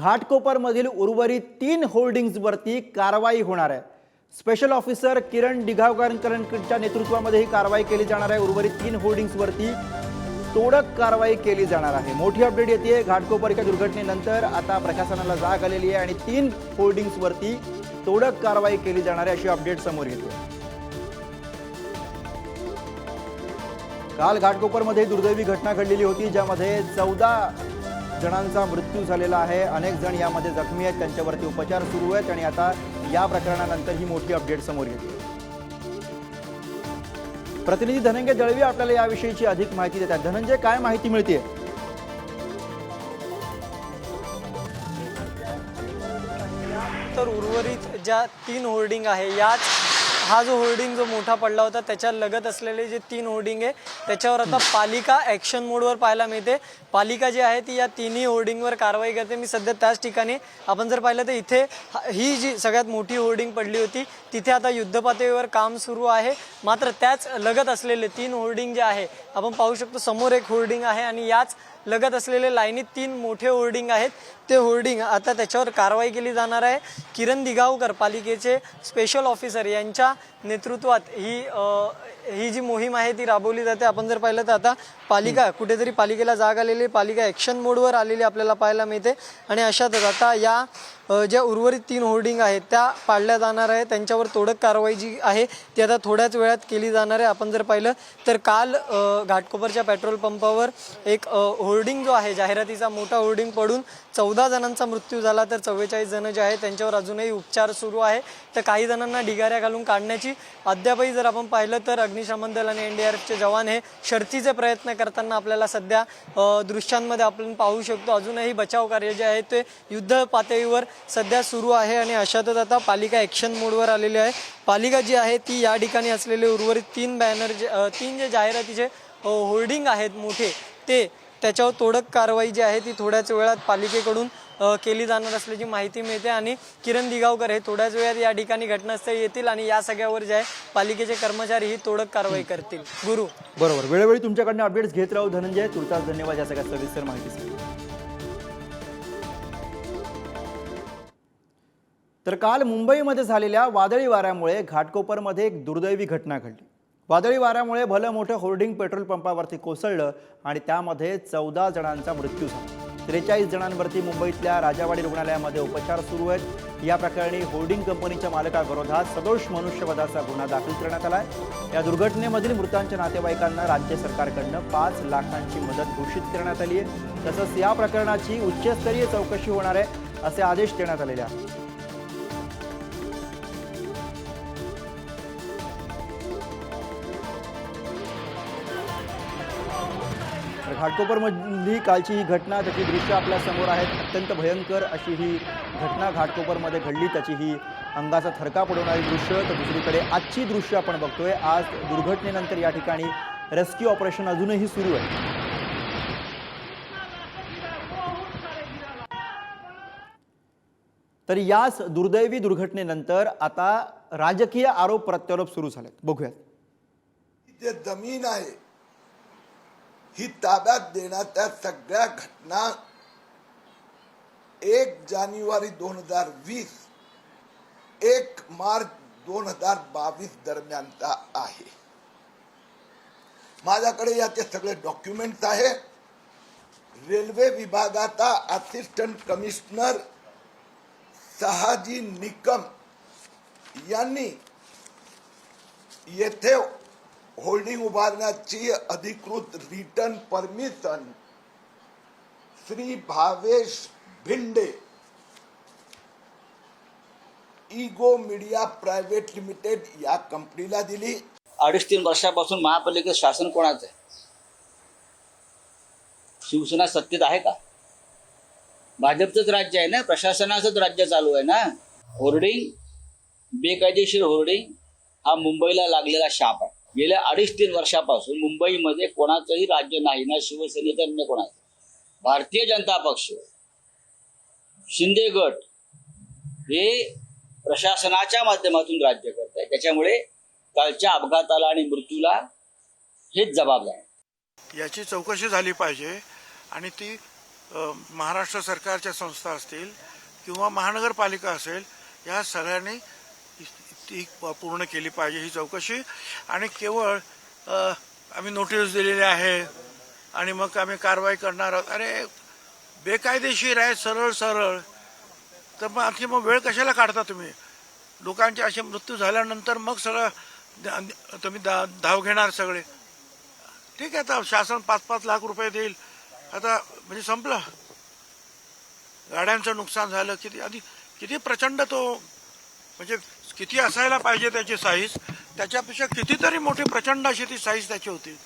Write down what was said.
घाटकोपरमधील उर्वरित तीन होल्डिंग्जवरती कारवाई होणार आहे. स्पेशल ऑफिसर किरण डिघावकरांच्या नेतृत्वामध्ये ही कारवाई केली जाणार आहे. उर्वरित तीन होल्डिंग्सवरती तोडक कारवाई केली जाणार आहे. मोठी अपडेट येते घाटकोपरच्या दुर्घटनेनंतर. आता प्रशासनाला जाग आलेली आहे आणि तीन होल्डिंग्सवरती तोडक कारवाई केली जाणार आहे अशी अपडेट समोर येते. काल घाटकोपरमध्ये दुर्दैवी घटना घडलेली होती ज्यामध्ये चौदा जणांचा मृत्यू झालेला आहे. अनेक जण यामध्ये जखमी आहेत. त्यांच्यावरती उपचार सुरू आहेत आणि आता या प्रकरणानंतर ही मोठी अपडेट समोर येते. प्रतिनिधी धनंजय दळवी आपल्याला याविषयीची अधिक माहिती देतात. धनंजय काय माहिती मिळते? तर उर्वरित ज्या तीन होर्डिंग आहे याच हा जो होर्डिंग जो मोठा पडला होता त्याच्या लगत असलेले जे तीन होर्डिंग आहे त्याच्यावर आता पालिका ॲक्शन मोडवर पाहायला मिळते. पालिका जी आहे ती या तिन्ही होर्डिंगवर कारवाई करते. मी सध्या त्याच ठिकाणी आपण जर पाहिलं तर इथे हा- ही जी सगळ्यात मोठी होर्डिंग पडली होती तिथे आता युद्धपातळीवर काम सुरू आहे. मात्र त्याच लगत असलेले तीन होर्डिंग जे आहे आपण पाहू शकतो समोर एक होर्डिंग आहे आणि याच लगत असलेले लाईनीत तीन मोठे होर्डिंग आहेत. ते होर्डिंग आता त्याच्यावर कारवाई केली जाणार आहे. किरण दिगावकर पालिकेचे स्पेशल ऑफिसर यांच्या नेतृत्वात ही ही जी मोहीम आहे ती राबवली जाते. आपण जर पाहिलं तर आता पालिका कुठेतरी पालिकेला जाग आलेली पालिका ॲक्शन मोडवर आलेली आपल्याला पाहायला मिळते. आणि अशातच आता या ज्या उर्वरित तीन होर्डिंग आहेत त्या पाडल्या जाणार आहे त्यांच्यावर तोडक कारवाई जी आहे ती आता थोड्याच वेळात केली जाणार आहे. आपण जर पाहिलं तर काल घाटकोपरच्या पेट्रोल पंपावर एक होर्डिंग जो आहे जाहिरातीचा मोठा होर्डिंग पडून चौदा जणांचा मृत्यू झाला. तर चव्वेचाळीस जण जे आहेत त्यांच्यावर अजूनही उपचार सुरू आहे. तर काही जणांना ढिगाऱ्या घालून काढण्याची अद्यापही जर आपण पाहिलं तर अग्निशमन दल आणि एन डी आर एफचे जवान हे शर्थीचे प्रयत्न करताना आपल्याला सध्या दृश्यांमध्ये आपण पाहू शकतो. अजूनही बचाव कार्य जे आहे ते युद्ध पातळीवर सध्या सुरू आहे आणि अशातच आता पालिका ॲक्शन मोडवर आलेली आहे. पालिका जी आहे ती या ठिकाणी असलेले उर्वरित तीन बॅनर जे तीन जे जाहिरातीचे होर्डिंग आहेत मोठे ते त्याच्यावर तोडक कारवाई जी आहे ती थोड्याच वेळात पालिकेकडून केली जाणार असल्याची माहिती मिळते आणि किरण दिगावकर हे थोड्याच वेळात या ठिकाणी घटनास्थळी येतील आणि या सगळ्यावर जे आहे पालिकेचे कर्मचारी ही तोडक कारवाई करतील. गुरु. बरोबर. वेळोवेळी तुमच्याकडनं अपडेट्स घेत राहू. धनंजय तुर्तास धन्यवाद या सगळ्या सविस्तर माहितीसाठी तर काल मुंबईमध्ये झालेल्या वादळी वाऱ्यामुळे घाटकोपरमध्ये एक दुर्दैवी घटना घडली. वादळी वाऱ्यामुळे भलं मोठं होर्डिंग पेट्रोल पंपावरती कोसळलं आणि त्यामध्ये चौदा जणांचा मृत्यू झाला. त्रेचाळीस जणांवरती मुंबईतल्या राजावाडी रुग्णालयामध्ये उपचार सुरू आहेत. या प्रकरणी होर्डिंग कंपनीच्या मालकाविरोधात सदोष मनुष्यवधाचा गुन्हा दाखल करण्यात आला आहे या दुर्घटनेमधील मृतांच्या नातेवाईकांना राज्य सरकारकडनं पाच लाखांची मदत घोषित करण्यात आली आहे तसंच या प्रकरणाची उच्चस्तरीय चौकशी होणार आहे असे आदेश देण्यात आलेले आहेत. घाटकोपरमधली कालची ही घटना त्याची दृश्य आपल्यासमोर आहेत. अत्यंत भयंकर अशी ही घटना घाटकोपरमध्ये घडली. त्याची ही अंगाचा थरका पडवणारी दृश्य तर दुसरीकडे आजची दृश्य आपण बघतोय. आज दुर्घटनेनंतर या ठिकाणी रेस्क्यू ऑपरेशन अजूनही सुरू आहे. तर याच दुर्दैवी दुर्घटनेनंतर आता राजकीय आरोप प्रत्यारोप सुरू झालेत. बघूयात. जे जमीन आहे. ही ताब्यात देण्याच्या सगळ्या घटना एक जानेवारी दोन हजार वीस एक मार्च दोन हजार बावीस दरम्यानचा आहे. माझ्याकडे याचे सगळे डॉक्युमेंट्स आहे. रेल्वे विभागाचा असिस्टंट कमिशनर सहाजी निकम यांनी येथे होल्डिंग उभारण्याची अधिकृत return permission. Shri Bhavesh Bhinde. Ego media private limited या कंपनीला दिली. अडीच तीन वर्षापासून महापालिकेचं शासन कोणाचं आहे? शिवसेना सत्तेत आहे का? भाजपचंच राज्य आहे ना? प्रशासनाचंच राज्य चालू आहे ना? होर्डिंग बेकायदेशीर होर्डिंग हा मुंबईला लागलेला शाप आहे. गेल्या अडीच तीन वर्षापासून मुंबईमध्ये कोणाचंही राज्य नाही ना शिवसेनेचं अन्य कोणाचं. भारतीय जनता पक्ष शिंदे गट हे प्रशासनाच्या माध्यमातून राज्य करत आहे. त्याच्यामुळे कालच्या अपघाताला आणि मृत्यूला हेच जबाबदार याची चौकशी झाली पाहिजे आणि ती महाराष्ट्र सरकारच्या संस्था असतील किंवा महानगरपालिका असेल या सगळ्यांनी ती पूर्ण केली पाहिजे ही चौकशी. आणि केवळ आम्ही नोटीस दिलेली आहे आणि मग आम्ही कारवाई करणार आहोत. अरे बेकायदेशीर आहे सरळ सरळ. तर मग आणखी मग वेळ कशाला काढता तुम्ही? लोकांचे असे मृत्यू झाल्यानंतर मग सगळं तुम्ही दा धाव घेणार सगळे. ठीक आहे आता शासन पाच पाच लाख रुपये देईल. आता म्हणजे संपलं. गाड्यांचं नुकसान झालं. किती आधी किती प्रचंड तो म्हणजे किती असायला पाहिजे त्याची साईज त्याच्यापेक्षा कितीतरी मोठी प्रचंड अशी ती साईज त्याची होती.